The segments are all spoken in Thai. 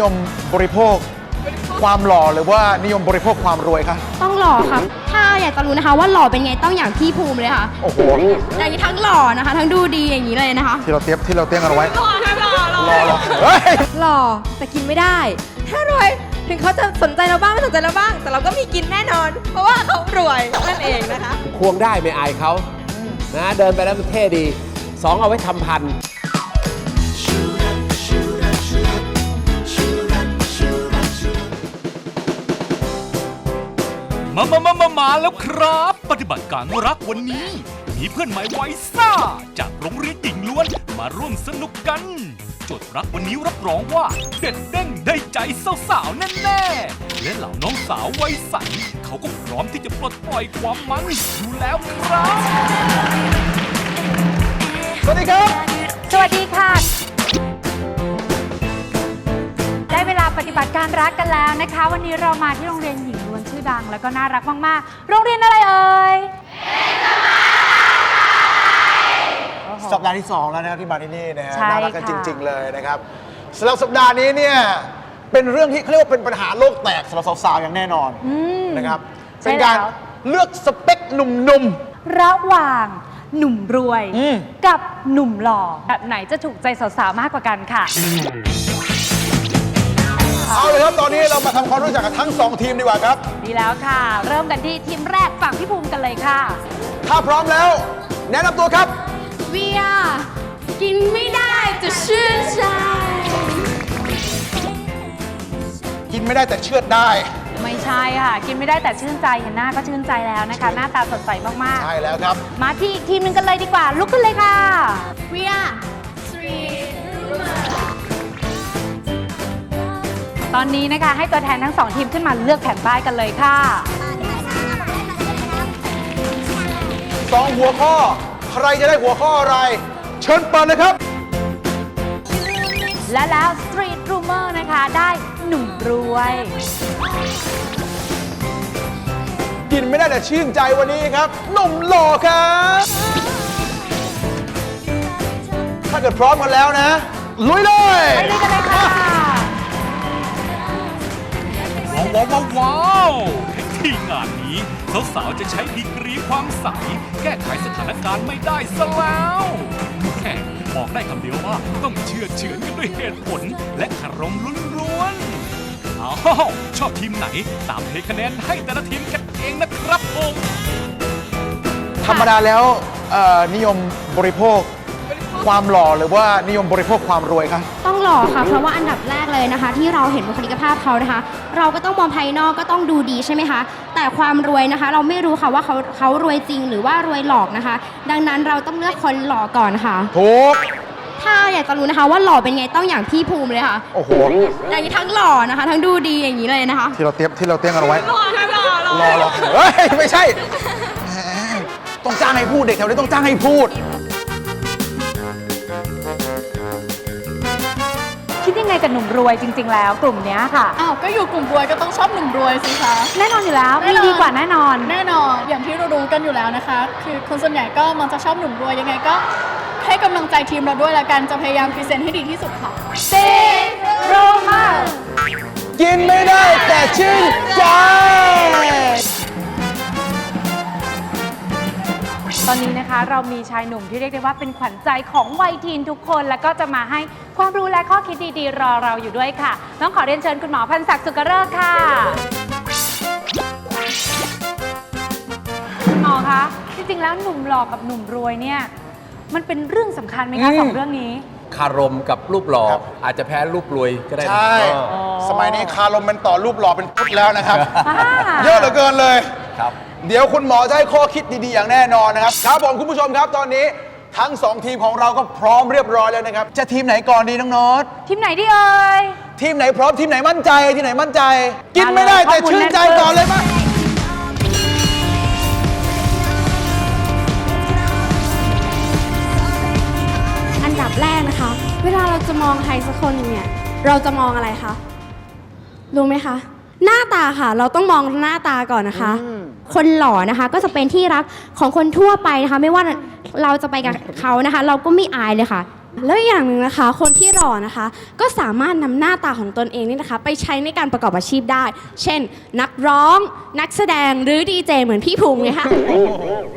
ยมบริโภค ความหล่อหรือว่านิยมบริโภคความรวยคะต้องหล่อค่ะ ถ้าอยากจะรู้นะคะ ว่าหล่อเป็นไงต้องอย่างพี่ภูมิเลยค่ะ โอ้โหอย่างนี้ทั้งหล่อนะคะ ทั้งดูดีอย่างนี้เลยนะคะ ที่เราเตรียมที่เราเตรียมกันเอาไว้ หล่อค่ะหล่อหล่อรอรอเฮ้ยหล่อแต่กินไม่ได้ ถ้ารวยถึงเขาจะสนใจเราบ้างไม่สนใจเราบ้าง แต่เราก็มีกินแน่นอน เพราะว่าเขารวยนั่นเองนะคะ ควงได้ไม่อายเขานะเดินไปแล้วมันเท่ดีสองเอาไว้ทำพัน มาแล้วครับ ปฏิบัติการรักวันนี้ มีเพื่อนใหม่ไว้ซ่า จากโรงเรียนหญิงล้วนมาร่วมสนุกกันจทย์รักวันนี้รับรองว่า เด็ดเด้งได้ใจสาวๆแน่ๆและเหล่าน้องสาววัยใสเขาก็พร้อมที่จะปลดปล่อยความมันอยู่แล้วครับ สวัสดีครับ สวัสดีค่ะ ได้เวลาปฏิบัติการรักกันแล้วนะคะ วันนี้เรามาที่โรงเรียนหญิง นชื่อดัง แล้วก็น่ารักมากๆ โรงเรียนอะไรเอ่ยสัปดาห์ที่ 2 แล้วนะครับที่มาที่นี่นะฮะใช่น่ารักกันค่ะจริง ๆ เลยนะครับสำหรับสัปดาห์นี้เนี่ยเป็นเรื่องที่เขาเรียกว่าเป็นปัญหาโลกแตกสำหรับสาวๆอย่างแน่นอนอืม นะครับใช่เป็นการแล้ว เลือกสเปคหนุ่ม ระหว่างหนุ่มรวย อืม กับหนุ่มหล่อแบบไหนจะถูกใจสาวๆมากกว่ากันค่ะๆ เอาเลยครับตอนนี้เรามาทำความรู้จักกับทั้ง2ทีมดีกว่าครับ ดีแล้วค่ะ เริ่มกันที่ทีมแรกฝั่งพี่ภูมิกันเลยค่ะ ถ้าพร้อมแล้ว แนะนำตัวครับ เวียกินไม่ได้จะชื่นใจกินไม่ได้แต่เชือดได้ ไม่ใช่ค่ะ กินไม่ได้แต่ชื่นใจเห็นหน้าก็ชื่นใจแล้วนะคะ หน้าตาสดใสมากใช่แล้วครับ ๆ มาที่อีกทีมหนึงกันเลยดีกว่าลุกขึ้นเลยค่ะ เวียต อนนี้นะคะให้ตัวแทนทั้งสองทีมขึ้นมาเลือกแผ่นป้ายกันเลยค่ะ สองหัวข้อ ใครจะได้หัวข้ออะไร เชิญเปิดเลยครับ และแล้ว Street Rumor นะคะได้หนุ่มรวย กินไม่ได้แต่ชื่นใจวันนี้ครับหนุ่มหล่อครับ ถ้าเกิดพร้อมกันแล้วนะ ลุยเลย ไปเลยกันเลยค่ะ ว้าวว้าวว้าวที่งานนี้สาวๆจะใช้ดีกรีความใส แก้ไขสถานการณ์ไม่ได้ซะแล้วแหมบอกได้คำเดียวว่าต้องเชื่อเฉือนกันด้วยเหตุผล และคารมล้วนๆอ้าวชอบทีมไหนตามเทคะแนนให้แต่ละทีมกันเองนะครับผมธรรมดาแล้วเอ่อนิยมบริโภค ความหล่อหรือว่านิยมบริโภคความรวยคะต้องหล่อค่ะ เพราะว่าอันดับแรกเลยนะคะ ที่เราเห็นบุคลิกภาพเขานะคะ เราก็ต้องมองภายนอกก็ต้องดูดีใช่ไหมคะ แต่ความรวยนะคะ เราไม่รู้ค่ะว่าเขาเขารวยจริงหรือว่ารวยหลอกนะคะ ดังนั้นเราต้องเลือกคนหล่อก่อนค่ะ ถูก ถ้าอยากจะรู้นะคะ ว่าหล่อเป็นไงต้องอย่างพี่ภูมิเลยค่ะ โอ้โห อย่างนี้ทั้งหล่อนะคะ ทั้งดูดีอย่างนี้เลยนะคะที่เราเตรียมที่เราเตรียมกันเอาไว้ หล่อค่ะหล่อหล่อรอรอเฮ้ย ไม่ใช่แหมต้องจ้างให้พูดเด็กแถวนี้ต้องจ้างให้พูด ยังไงกับหนุ่มรวยจริง ๆ แล้วกลุ่มเนี้ยค่ะ อ้าว ก็อยู่กลุ่มรวยก็ต้องชอบหนุ่มรวยสิคะ แน่นอนอยู่แล้วแน่มีนอน ดีกว่าแน่นอน แน่นอนอย่างที่รู้ๆกันอยู่แล้วนะคะ คือคนส่วนใหญ่ก็มักจะชอบหนุ่มรวยยังไงก็ ให้กำลังใจทีมเราด้วยละกันจะพยายามพรีเซนต์ให้ดีที่สุดค่ะโรมากินไม่ได้แต่ชื่นใจ ตอนนี้นะคะเรามีชายหนุ่มที่เรียกได้ว่าเป็นขวัญใจของวัยทีนทุกคน แล้วก็จะมาให้ความรู้และข้อคิดดีๆ รอเราอยู่ด้วยค่ะ น้องขอเรียนเชิญคุณหมอพันศักดิ์สุกเริกษ์ค่ะคุณหมอคะจริงๆแล้วหนุ่มหล่อกับหนุ่มรวยเนี่ยมันเป็นเรื่องสำคัญไหมคะอืมสองเรื่องนี้ คารมกับรูปหล่อครับ อาจจะแพ้รูปรวยก็ได้นะใช่เออสมัยนี้คารมมันต่อรูปหล่อเป็นพุทธแล้วนะครับ อ่า เยอะเหลือเกินเลย ครับ เดี๋ยวคุณหมอจะให้ข้อคิดดีๆ อย่างแน่นอนนะครับ ครับผมคุณผู้ชมครับตอนนี้ทั้งสองทีมของเราก็พร้อมเรียบร้อยแล้วนะครับ จะทีมไหนก่อนดีน้องโน็อตทีมไหนดีเอ่ย ทีมไหนพร้อมทีมไหนมั่นใจทีมไหนมั่นใจ กินมาเลยไม่ได้แต่ข้อมูลชื่นใจแน่นก่อนเลยมั้ยอันดับแรกนะคะ เวลาเราจะมองใครสักคนหนึ่งเนี่ย เราจะมองอะไรคะ รู้ไหมคะ หน้าตาค่ะ เราต้องมองหน้าตาก่อนนะคะ คนหล่อนะคะ ก็จะเป็นที่รักของคนทั่วไปนะคะ ไม่ว่าเราจะไปกับเขานะคะ เราก็ไม่อายเลยค่ะ แล้วอีกอย่างหนึ่งนะคะ คนที่หล่อนะคะ ก็สามารถนำหน้าตาของตนเองนี่นะคะ ไปใช้ในการประกอบอาชีพได้ เช่น นักร้อง นักแสดงหรือดีเจเหมือนพี่ภูมิไงคะ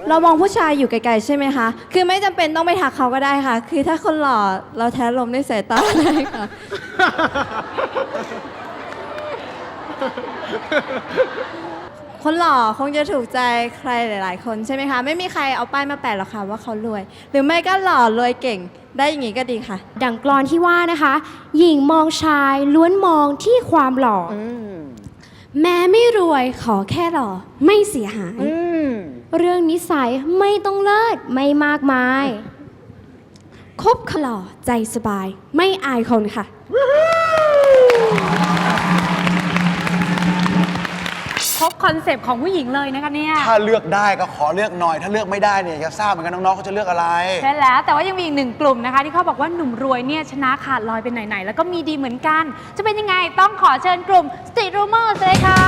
เรามองผู้ชายอยู่ไกลๆใช่ไหมคะ คือไม่จำเป็นต้องไปทักเขาก็ได้ค่ะ คือถ้าคนหล่อเราแท้ลมด้วยสายตาได้ค่ะ คนหล่อคงจะถูกใจใครหลาย ๆ คนใช่ไหมคะ ไม่มีใครเอาป้ายมาแปะหรอกค่ะว่าเขารวย หรือไม่ก็หล่อรวยเก่งได้อย่างนี้ก็ดีค่ะ ดังกลอนที่ว่านะคะ หญิงมองชายล้วนมองที่ความหล่ออแม้ไม่รวยขอแค่หล่อไม่เสียหาย เรื่องนิสัยไม่ต้องเลิศไม่มากมาย คบขหล่อใจสบาย ไม่อายคนค่ะ ครบคอนเซปต์ของผู้หญิงเลยนะคะเนี่ย ถ้าเลือกได้ก็ขอเลือกหน่อย ถ้าเลือกไม่ได้เนี่ยอยากทราบเหมือนกันน้องๆเขาจะเลือกอะไร ใช่แล้วแต่ว่ายังมีอีกหนึ่งกลุ่มนะคะ ที่เขาบอกว่าหนุ่มรวยเนี่ยชนะขาดลอยเป็นไหนๆแล้วก็มีดีเหมือนกัน จะเป็นยังไงต้องขอเชิญกลุ่ม Street Rumors เลยค่ะ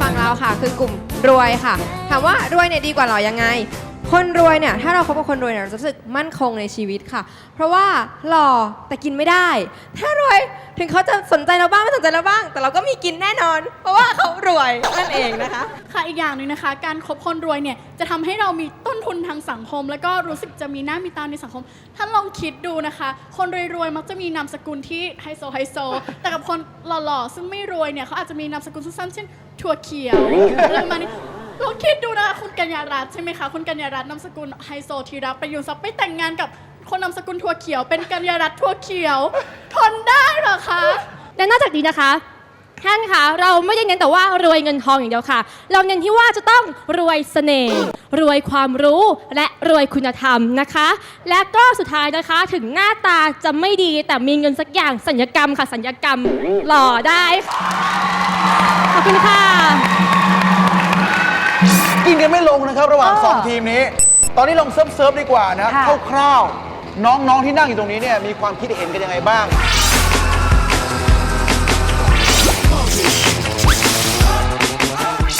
ฝั่งเราค่ะคือกลุ่มรวยค่ะ ถามว่ารวยเนี่ยดีกว่าหรอยังไง คนรวยเนี่ยถ้าเราคบกับคนรวยเนี่ยเราจะรู้สึกมั่นคงในชีวิตค่ะ เพราะว่าหล่อแต่กินไม่ได้ ถ้ารวยถึงเขาจะสนใจเราบ้างไม่สนใจเราบ้าง แต่เราก็มีกินแน่นอน เพราะว่าเขารวยนั่นเองนะคะ ค่ะอีกอย่างหนึ่งนะคะ การคบคนรวยเนี่ยจะทำให้เรามีต้นทุนทางสังคม แล้วก็รู้สึกจะมีหน้ามีตาในสังคมท่านลองคิดดูนะคะ คนรวยๆมักจะมีนามสกุลที่ไฮโซไฮโซ แต่กับคนหล่อๆซึ่งไม่รวยเนี่ยเขาอาจจะมีนามสกุลสั้นๆเช่นถั่วเขียวอะไรประมาณนี้ ลองคิดดูนะคุณกัญญารัตน์ใช่ไหมคะ คุณกัญญารัตน์นามสกุลไฮโซทีรับประยุทธ์ทรัพย์ไปแต่งงานกับคนนามสกุลถั่วเขียว เป็นกัญญารัตน์ถั่วเขียว ทนได้เหรอคะและนอกจากนี้นะคะ ท่านคะเราไม่ได้เน้นแต่ว่ารวยเงินทองอย่างเดียวค่ะ เราเน้นที่ว่าจะต้องรวยเสน่ห์รวยความรู้และรวยคุณธรรมนะคะ และก็สุดท้ายนะคะถึงหน้าตาจะไม่ดีแต่มีเงินสักอย่างสัญญกรรมค่ะสัญญกรรมหล่อได้ค่ะขอบคุณค่ะ กินกันไม่ลงนะครับ ระหว่าง2ทีมนี้ ตอนนี้ลองเซิร์ฟเซิร์ฟดีกว่านะค่ะ คร่าวๆน้องๆที่นั่งอยู่ตรงนี้เนี่ยมีความคิดเห็นกันยังไงบ้าง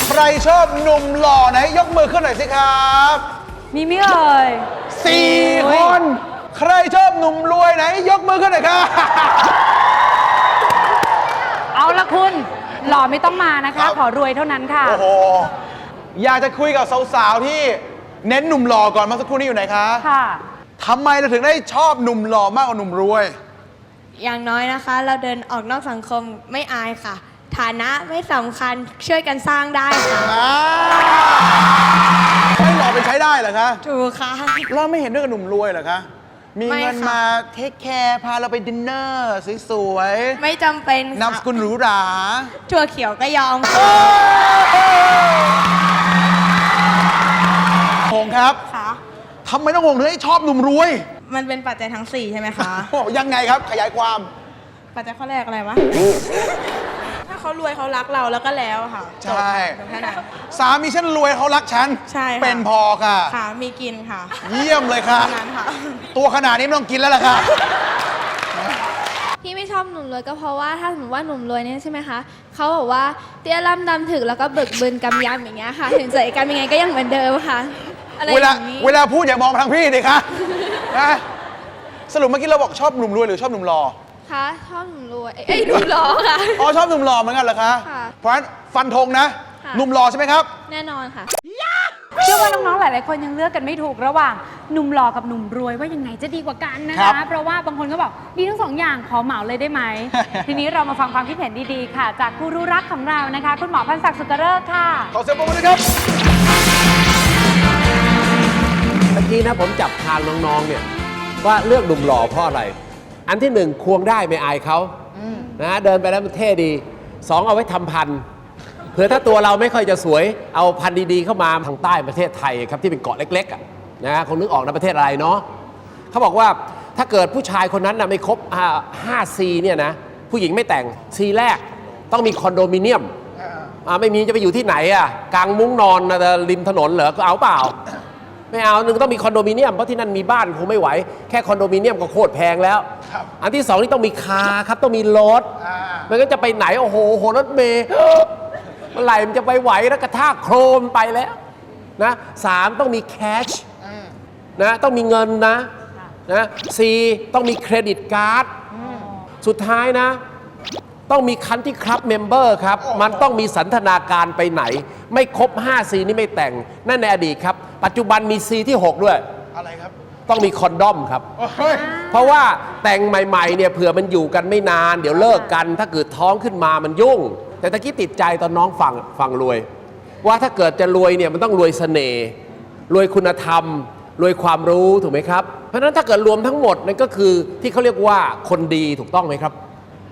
ใครชอบหนุ่มหล่อไหนยกมือขึ้นหน่อยสิครับมีไหมเอ่ยสี่คน ใครชอบหนุ่มรวยไหน ยกมือขึ้นหน่อยครับ เอาละคุณ หล่อไม่ต้องมานะครัคะ บ ขอรวยเท่านั้นค่ะ โอ้โห อยากจะคุยกับสาวๆที่เน้นหนุ่มหล่อก่อนเมื่อสักครู่นี้อยู่ไหนคะค่ะ ทำไมเราถึงได้ชอบหนุ่มหล่อมากกว่าหนุ่มรวย อย่างน้อยนะคะ เราเดินออกนอกสังคมไม่อายค่ะ ฐานะไม่สำคัญช่วยกันสร้างได้ค่ะไม่หล่อไปใช้ได้เหรอคะ ถูกค่ะ เราไม่เห็นด้วยกับหนุ่มรวยเหรอคะ มีไม่เงินค่ะ มาเทคแคร์พาเราไปดินเนอร์สวยไม่จำเป็นๆค่ะนามสกุลหรูหรา ถั่วเขียวก็ยอม หงครับค่ะ ทำไมต้องหงถึงให้ชอบหนุ่มรวยมันเป็นปัจจัยทั้ง4ใช่ไหมคะ โอ้ยังไงครับขยายความ ปัจจัยข้อแรกอะไรวะ ถ้าเขารวยเขารักเราแล้วก็แล้วค่ะใช่ จบค่ะแค่นั้น สามีฉันรวยเขารักฉันใช่ค่ะ เป็นพอค่ะ ค่ะมีกินค่ะเยี่ยมเลยค่ะ เท่านั้นค่ะ ตัวขนาดนี้ไม่ต้องกินแล้วล่ะค่ะ ที่ไม่ชอบหนุ่มรวยก็เพราะว่าถ้าสมมติว่าหนุ่มรวยเนี่ยใช่ไหมคะเขาบอกว่าเตี้ยล่ำดำถึกแล้วก็บึกบึนกำยำอย่างเงี้ยค่ะ ถึงจะกรรมยังไงก็ยังเหมือนเดิมค่ะ อะไรอเวลาย่างนี้ เวลาพูดอย่ามองมาทางพี่ดิคะนะสรุปเมื่อกี้เราบอกชอบหนุ่มรวยหรือชอบหนุ่มหล่อคะชอบหนุ่มรวยเอ้ยหนุ่มหล่อค่ะ อ๋อชอบหนุ่มหล่อเหมือนกันเหรอคะค่ะเพราะฉะนั้นฟันธงนะค่ะ หนุ่มหล่อใช่ไหมครับ แน่นอนค่ะ เชื่อว่าน้องๆ หลาย ๆ คนยังเลือกกันไม่ถูกระหว่างหนุ่มหล่อกับหนุ่มรวยว่ายังไงจะดีกว่ากันนะครัคะ บเพราะว่าบางคนก็บอกดีทั้งสองอย่างขอเหมาเลยได้ไหม ทีนี้เรามาฟังความคิดเห็นดี ๆ ค่ะ จากผู้รู้รักของเรานะคะ คุณหมอพันศักดิ์สุกเริกษ์ค่ะ ขอเสียงปรบมือด้วยครับ เมื่อกี้นะผมจับทางน้องๆเนี่ยว่าเลือกหนุ่มหล่อเพราะอะไร อันที่หนึ่งควงได้ไม่อายเขานะเดินไปแล้วมันเท่ดีสองเอาไว้ทำพันธุ์เผื่อถ้าตัวเราไม่ค่อยจะสวยเอาพันธุ์ดีๆเข้ามาทางใต้ประเทศไทยครับที่เป็นเกาะเล็กๆอะนะคงนึกออกนะประเทศอะไรเนาะเขาบอกว่าถ้าเกิดผู้ชายคนนั้นนะไม่ครบห้าซีเนี่ยนะผู้หญิงไม่แต่งซีแรกต้องมีคอนโดมิเนียมอ่าไม่มีจะไปอยู่ที่ไหนอะกลางมุ้งนอนนะริมถนนเหรอก็เอาเปล่า ไม่เอาหนึ่งต้องมีคอนโดมิเนียมเพราะที่นั่นมีบ้านคงไม่ไหว แค่คอนโดมิเนียมก็โคตรแพงแล้ว ครับอันที่สองนี่ต้องมีคาร์ครับต้องมีรถอ่าไม่งั้นจะไปไหนโอ้โหโหรถเมย์ เมื่อไหร่มันจะไปไหวแล้วกระทากโครมไปแล้วนะสามต้องมีแคชนะต้องมีเงินนะนะสี่ต้องมีเครดิตการ์ด สุดท้ายนะ ต้องมีคันที่ครับเมมเบอร์ครับ มันต้องมีสันทนาการไปไหน ไม่ครบ5 C นี่ไม่แต่ง นั่นในอดีตครับ ปัจจุบันมี C ที่ 6 ด้วย อะไรครับ ต้องมีคอนดอมครับ เฮ้ยเพราะว่าแต่งใหม่ๆเนี่ยเผื่อมันอยู่กันไม่นาน เดี๋ยวเลิกกัน ถ้าเกิดท้องขึ้นมามันยุ่ง แต่ตะกี้ติดใจตอนน้องฟังฟังรวย ว่าถ้าเกิดจะรวยเนี่ยมันต้องรวยเสน่ห์รวยคุณธรรม รวยความรู้ถูกไหมครับ เพราะฉะนั้นถ้าเกิดรวมทั้งหมดนั่นก็คือที่เขาเรียกว่าคนดีถูกต้องไหมครับ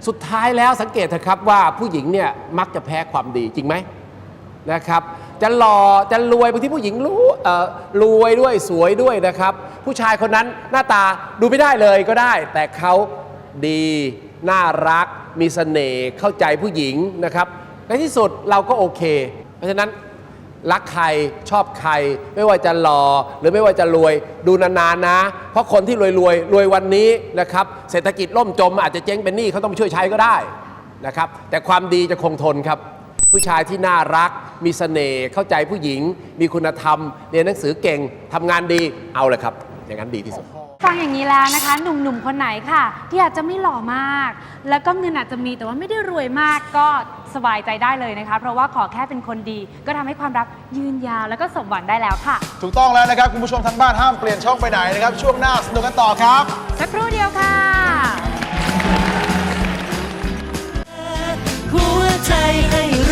สุดท้ายแล้วสังเกตเถอะครับว่าผู้หญิงเนี่ยมักจะแพ้ความดีจริงไหมนะครับจะหล่อจะรวยบางทีผู้หญิงรู้เอ่อรวยด้วยสวยด้วยนะครับ ผู้ชายคนนั้นหน้าตาดูไม่ได้เลยก็ได้ แต่เขาดีน่ารัก มีเสน่ห์เข้าใจผู้หญิงนะครับในที่สุดเราก็โอเค เพราะฉะนั้น รักใครชอบใคร ไม่ว่าจะหล่อหรือไม่ว่าจะรวยดูนานๆนะ เพราะคนที่รวยรวยรวยวันนี้นะครับเศรษฐกิจล่มจมอาจจะเจ๊งเป็นหนี้เขาต้องไปช่วยใช้ก็ได้นะครับแต่ความดีจะคงทนครับ ผู้ชายที่น่ารัก มีเสน่ห์เข้าใจผู้หญิง มีคุณธรรม เรียนหนังสือเก่งทำงานดีเอาเลยครับ อย่างนั้นดีที่สุด ฟังอย่างนี้แล้วนะคะหนุ่มๆคนไหนค่ะ ที่อาจจะไม่หล่อมาก แล้วก็เงินอาจจะมีแต่ว่าไม่ได้รวยมากก็สบายใจได้เลยนะคะ เพราะว่าขอแค่เป็นคนดี ก็ทำให้ความรักยืนยาวแล้วก็สมหวังได้แล้วค่ะ ถูกต้องแล้วนะครับ คุณผู้ชมทางบ้านห้ามเปลี่ยนช่องไปไหนนะครับ ช่วงหน้าสนุกกันต่อครับ สักครู่เดียวค่ะ หัวใจให้ร